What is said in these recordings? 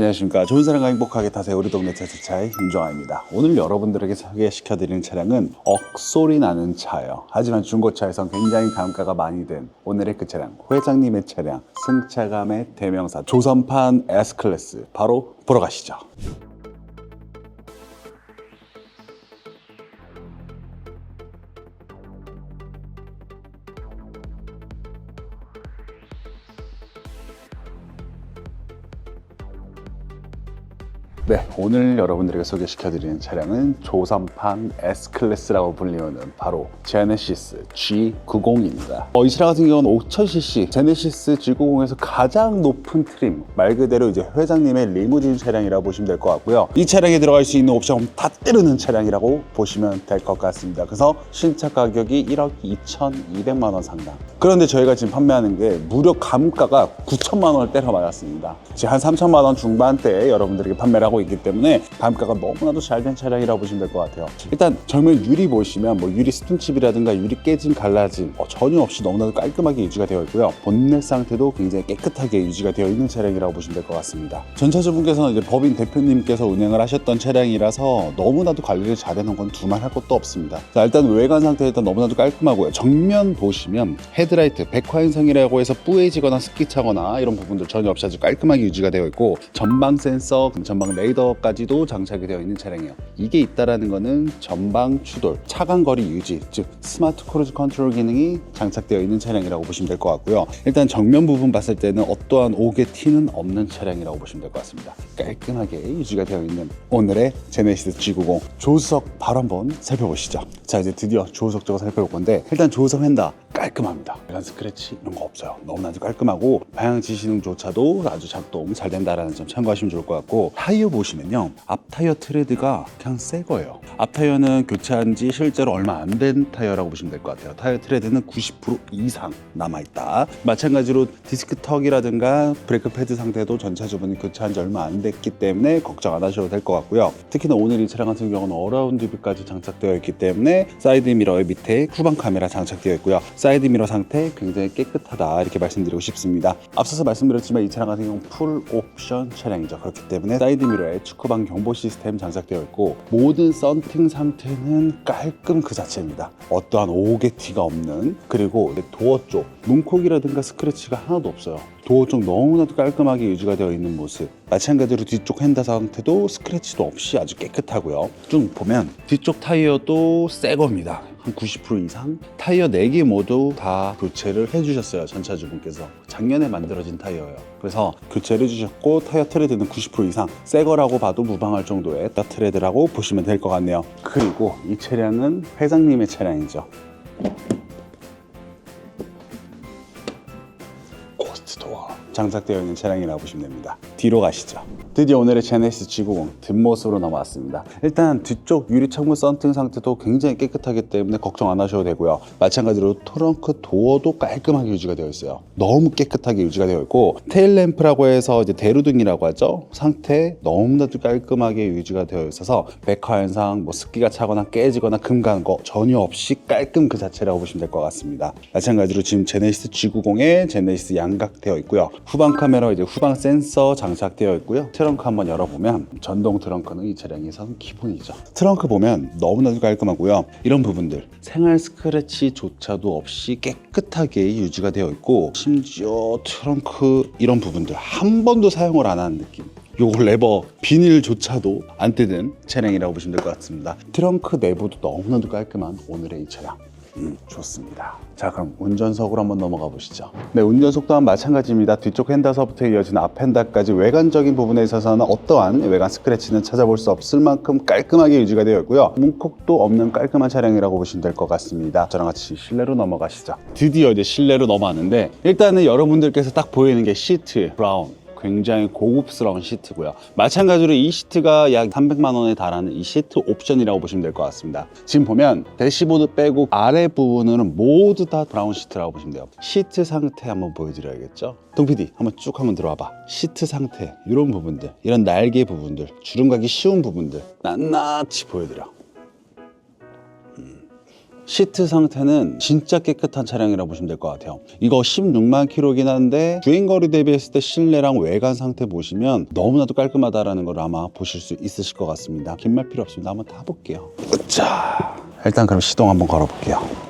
안녕하십니까. 좋은 사람과 행복하게 타세요. 우리 동네 차차차의 임종아입니다. 오늘 여러분들에게 소개시켜드리는 차량은 억소리 나는 차예요. 하지만 중고차에선 굉장히 감가가 많이 된 오늘의 그 차량 회장님의 차량 승차감의 대명사 조선판 S클래스. 바로 보러 가시죠 네, 오늘 여러분들에게 소개시켜드리는 차량은 조선판 S클래스라고 불리우는 바로 제네시스 G90입니다. 어, 이 차량 같은 경우는 5000cc 제네시스 G90에서 가장 높은 트림, 말 그대로 이제 회장님의 리무진 차량이라고 보시면 될 것 같고요. 이 차량에 들어갈 수 있는 옵션 다 때르는 차량이라고 보시면 될 것 같습니다. 그래서 신차 가격이 1억 2,200만 원 상당. 그런데 저희가 지금 판매하는 게 무려 감가가 9천만 원을 때려 맞았습니다. 지금 한 3천만 원 중반대에 여러분들에게 판매를 하고 있기 때문에 감가가 너무나도 잘 된 차량이라고 보시면 될 것 같아요. 일단 정면 유리 보시면 뭐 유리 스톤칩이라든가 유리 깨진 갈라진 어, 전혀 없이 너무나도 깔끔하게 유지가 되어 있고요. 본넷 상태도 굉장히 깨끗하게 유지가 되어 있는 차량이라고 보시면 될 것 같습니다. 전차주분께서는 이제 법인 대표님께서 운행을 하셨던 차량이라서 너무나도 관리를 잘 해놓은 건 두말할 것도 없습니다. 자, 일단 외관 상태 일단 너무나도 깔끔하고요. 정면 보시면 헤드라이트 백화 현상이라고 해서 뿌해지거나 습기 차거나 이런 부분들 전혀 없이 아주 깔끔하게 유지가 되어 있고 전방 센서, 전방 레이 더까지도 장착이 되어 있는 차량이에요. 이게 있다라는 거는 전방 추돌, 차간 거리 유지, 즉 스마트 크루즈 컨트롤 기능이 장착되어 있는 차량이라고 보시면 될 것 같고요. 일단 정면 부분 봤을 때는 어떠한 옥의 티는 없는 차량이라고 보시면 될 것 같습니다. 깔끔하게 유지가 되어 있는 오늘의 제네시스 G90 조수석 바로 한번 살펴보시죠. 자 이제 드디어 조수석 쪽을 살펴볼 건데 일단 조수석 휀다 깔끔합니다. 이런 스크래치 이런 거 없어요. 너무나도 깔끔하고 방향 지시능조차도 아주 작동 잘 된다라는 점 참고하시면 좋을 것 같고 타이어 보시면요 앞 타이어 트레드가 그냥 새 거예요. 앞 타이어는 교체한 지 실제로 얼마 안 된 타이어라고 보시면 될 것 같아요. 타이어 트레드는 90% 이상 남아 있다. 마찬가지로 디스크 턱이라든가 브레이크 패드 상태도 전차주분이 교체한 지 얼마 안 됐기 때문에 걱정 안 하셔도 될 것 같고요. 특히나 오늘 이 차량 같은 경우는 어라운드 뷰까지 장착되어 있기 때문에 사이드 미러의 밑에 후방 카메라 장착되어 있고요. 사이드 미러 상태 굉장히 깨끗하다 이렇게 말씀드리고 싶습니다. 앞서서 말씀드렸지만 이 차량 같은 경우는 풀 옵션 차량이죠. 그렇기 때문에 사이드 미러에 축구방 경보 시스템 장착되어 있고 모든 썬팅 상태는 깔끔 그 자체입니다. 어떠한 오개 티가 없는 그리고 도어 쪽 문콕이라든가 스크래치가 하나도 없어요. 도어 쪽 너무나도 깔끔하게 유지가 되어 있는 모습. 마찬가지로 뒤쪽 핸드 상태도 스크래치도 없이 아주 깨끗하고요. 좀 보면 뒤쪽 타이어도 새 겁니다. 한 90% 이상 타이어 4개 모두 다 교체를 해주셨어요 전차주분께서 작년에 만들어진 타이어예요 그래서 교체를 해주셨고 타이어 트레드는 90% 이상 새 거라고 봐도 무방할 정도의 딱 트레드라고 보시면 될 것 같네요 그리고 이 차량은 회장님의 차량이죠 스트 도어 장착되어 있는 차량이라고 보시면 됩니다. 뒤로 가시죠. 드디어 오늘의 제네시스 G90 뒷모습으로 넘어왔습니다. 일단 뒤쪽 유리 창문 썬팅 상태도 굉장히 깨끗하기 때문에 걱정 안 하셔도 되고요. 마찬가지로 트렁크 도어도 깔끔하게 유지가 되어 있어요. 너무 깨끗하게 유지가 되어 있고 테일 램프라고 해서 이제 대루등이라고 하죠. 상태 너무나도 깔끔하게 유지가 되어 있어서 백화 현상, 뭐 습기가 차거나 깨지거나 금 가는 거 전혀 없이 깔끔 그 자체라고 보시면 될 것 같습니다. 마찬가지로 지금 제네시스 G90에 제네시스 양각되어 있고요. 후방 카메라 이제 후방 센서 장 착되어 있고요. 트렁크 한번 열어보면 전동 트렁크는 이 차량에서는 기본이죠. 트렁크 보면 너무나도 깔끔하고요. 이런 부분들 생활 스크래치조차도 없이 깨끗하게 유지가 되어 있고 심지어 트렁크 이런 부분들 한 번도 사용을 안 하는 느낌. 요거 레버 비닐조차도 안 뜯은 차량이라고 보시면 될 것 같습니다. 트렁크 내부도 너무나도 깔끔한 오늘의 이 차량. 음, 좋습니다. 자, 그럼 운전석으로 한번 넘어가 보시죠. 네, 운전석 또한 마찬가지입니다. 뒤쪽 핸다서부터 이어진 앞 핸다까지 외관적인 부분에 있어서는 어떠한 외관 스크래치는 찾아볼 수 없을 만큼 깔끔하게 유지가 되어 있고요. 문콕도 없는 깔끔한 차량이라고 보시면 될 것 같습니다. 저랑 같이 실내로 넘어가시죠. 드디어 이제 실내로 넘어왔는데 일단은 여러분들께서 딱 보이는 게 시트 브라운. 굉장히 고급스러운 시트고요. 마찬가지로 이 시트가 약 300만 원에 달하는 이 시트 옵션이라고 보시면 될 것 같습니다. 지금 보면 대시보드 빼고 아래 부분은 모두 다 브라운 시트라고 보시면 돼요. 시트 상태 한번 보여드려야겠죠? 동 PD 한번 쭉 한번 들어와봐. 시트 상태 이런 부분들, 이런 날개 부분들, 주름 가기 쉬운 부분들 낱낱이 보여드려. 시트 상태는 진짜 깨끗한 차량이라고 보시면 될 것 같아요. 이거 16만 킬로긴 한데 주행거리 대비했을 때 실내랑 외관 상태 보시면 너무나도 깔끔하다라는 걸 아마 보실 수 있으실 것 같습니다. 긴 말 필요 없습니다. 한번 타볼게요. 자, 일단 그럼 시동 한번 걸어볼게요.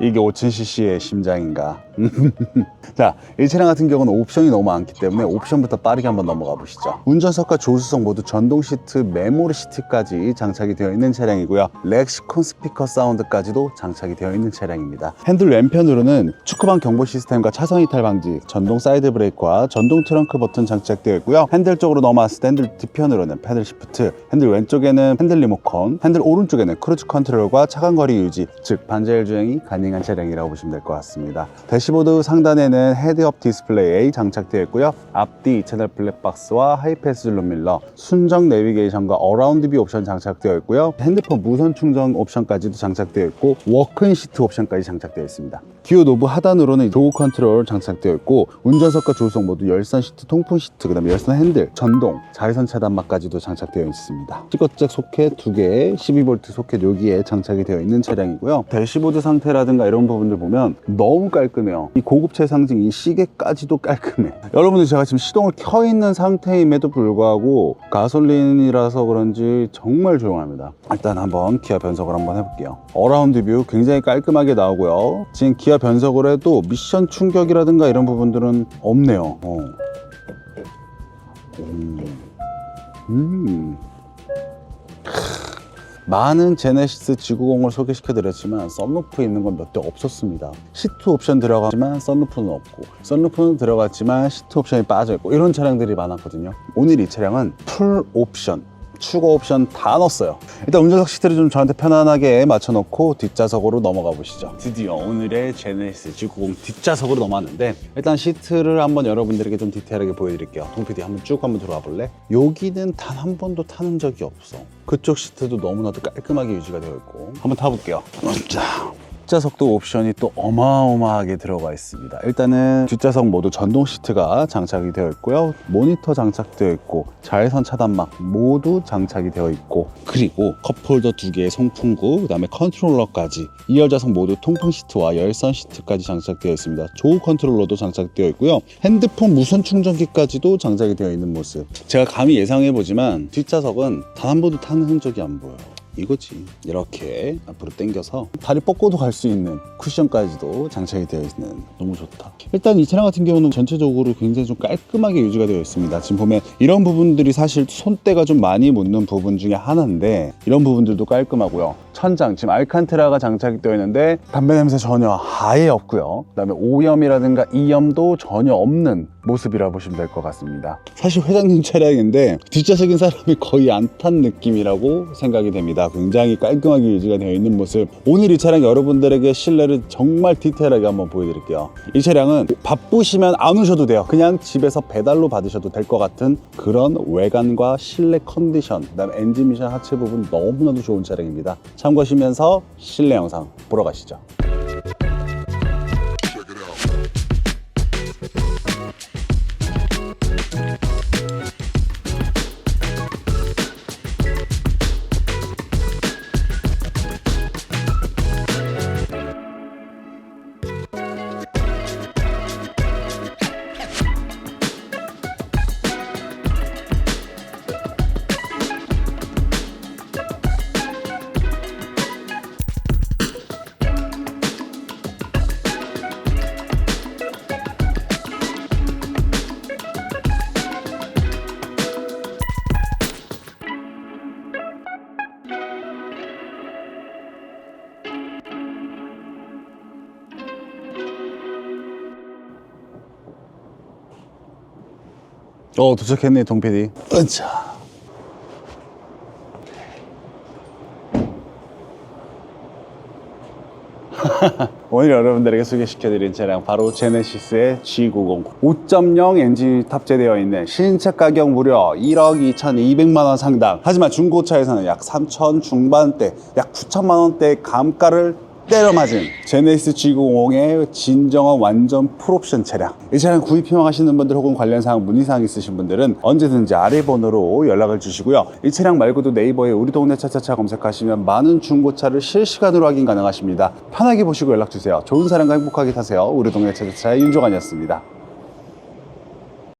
이게 5000cc의 심장인가? 자, 이 차량 같은 경우는 옵션이 너무 많기 때문에 옵션부터 빠르게 한번 넘어가 보시죠. 운전석과 조수석 모두 전동 시트, 메모리 시트까지 장착이 되어 있는 차량이고요. 렉시콘 스피커 사운드까지도 장착이 되어 있는 차량입니다. 핸들 왼편으로는 축구방 경보 시스템과 차선 이탈 방지, 전동 사이드 브레이크와 전동 트렁크 버튼 장착되어 있고요. 핸들 쪽으로 넘어왔을 때 핸들 뒤편으로는 패들 시프트, 핸들 왼쪽에는 핸들 리모컨, 핸들 오른쪽에는 크루즈 컨트롤과 차간 거리 유지, 즉 반자율 주행이 가능 한 차량이라고 보시면 될 것 같습니다. 대시보드 상단에는 헤드업 디스플레이 장착되어 있고요. 앞뒤 채널 블랙박스와 하이패스 줄룸 밀러, 순정 내비게이션과 어라운드 뷰 옵션 장착되어 있고요. 핸드폰 무선 충전 옵션까지도 장착되어 있고 워크인 시트 옵션까지 장착되어 있습니다. 기어 노브 하단으로는 도어 컨트롤 장착되어 있고 운전석과 조수석 모두 열선 시트, 통풍 시트, 그다음에 열선 핸들, 전동, 자외선 차단막까지도 장착되어 있습니다. 시거잭 소켓 두 개, 12V 소켓 여기에 장착이 되어 있는 차량이고요. 대시보드 상태라든가 이런 부분들 보면 너무 깔끔해요. 이 고급차의 상징 이 시계까지도 깔끔해. 여러분들 제가 지금 시동을 켜 있는 상태임에도 불구하고 가솔린이라서 그런지 정말 조용합니다. 일단 한번 기아 변속을 한번 해볼게요. 어라운드 뷰 굉장히 깔끔하게 나오고요. 지금 기아 변속을 해도 미션 충격이라든가 이런 부분들은 없네요. 어. 음. 음. 많은 제네시스 지구공을 소개시켜드렸지만 썬루프 있는 건 몇 대 없었습니다. 시트 옵션 들어가지만 썬루프는 없고 썬루프는 들어갔지만 시트 옵션이 빠져있고 이런 차량들이 많았거든요. 오늘 이 차량은 풀 옵션 추가 옵션 다 넣었어요. 일단 운전석 시트를 좀 저한테 편안하게 맞춰놓고 뒷좌석으로 넘어가 보시죠. 드디어 오늘의 제네시스 G90 뒷좌석으로 넘어왔는데 일단 시트를 한번 여러분들에게 좀 디테일하게 보여드릴게요. 동PD 한번 쭉 한번 들어가 볼래? 여기는 단 한 번도 타는 적이 없어. 그쪽 시트도 너무나도 깔끔하게 유지가 되어 있고 한번 타볼게요. 자. 뒷좌석도 옵션이 또 어마어마하게 들어가 있습니다. 일단은 뒷좌석 모두 전동 시트가 장착이 되어 있고요. 모니터 장착되어 있고 자외선 차단막 모두 장착이 되어 있고 그리고 컵홀더 두 개의 송풍구 그 다음에 컨트롤러까지 2열 좌석 모두 통풍 시트와 열선 시트까지 장착되어 있습니다. 조우 컨트롤러도 장착되어 있고요. 핸드폰 무선 충전기까지도 장착이 되어 있는 모습. 제가 감히 예상해 보지만 뒷좌석은 단 한 번도 타는 흔적이 안 보여요. 이거지. 이렇게 앞으로 당겨서 다리 뻗고도 갈 수 있는 쿠션까지도 장착이 되어 있는 너무 좋다. 일단 이 차량 같은 경우는 전체적으로 굉장히 좀 깔끔하게 유지가 되어 있습니다. 지금 보면 이런 부분들이 사실 손때가 좀 많이 묻는 부분 중에 하나인데 이런 부분들도 깔끔하고요. 천장 지금 알칸테라가 장착이 되어 있는데 담배 냄새 전혀 아예 없고요. 그 다음에 오염이라든가 이염도 전혀 없는 모습이라 보시면 될 것 같습니다. 사실 회장님 차량인데 뒷좌석인 사람이 거의 안 탄 느낌이라고 생각이 됩니다. 굉장히 깔끔하게 유지가 되어 있는 모습. 오늘 이 차량 여러분들에게 실내를 정말 디테일하게 한번 보여드릴게요. 이 차량은 바쁘시면 안 오셔도 돼요. 그냥 집에서 배달로 받으셔도 될 것 같은 그런 외관과 실내 컨디션 그 다음에 엔진 미션 하체 부분 너무나도 좋은 차량입니다. 참고하시면서 실내 영상 보러 가시죠 어 도착했네 동PD. 으차. 오늘 여러분들에게 소개시켜드린 차량 바로 제네시스의 G90 5.0 엔진이 탑재되어 있는 신차 가격 무려 1억 2,200만 원 상당. 하지만 중고차에서는 약 3천 중반대 약 9천만 원대의 감가를 때려맞은 제네시스 G90의 진정한 완전 풀옵션 차량. 이 차량 구입 희망하시는 분들 혹은 관련 사항 문의사항 있으신 분들은 언제든지 아래 번호로 연락을 주시고요. 이 차량 말고도 네이버에 우리 동네 차차차 검색하시면 많은 중고차를 실시간으로 확인 가능하십니다. 편하게 보시고 연락 주세요. 좋은 사람과 행복하게 타세요. 우리 동네 차차차의 윤종환이었습니다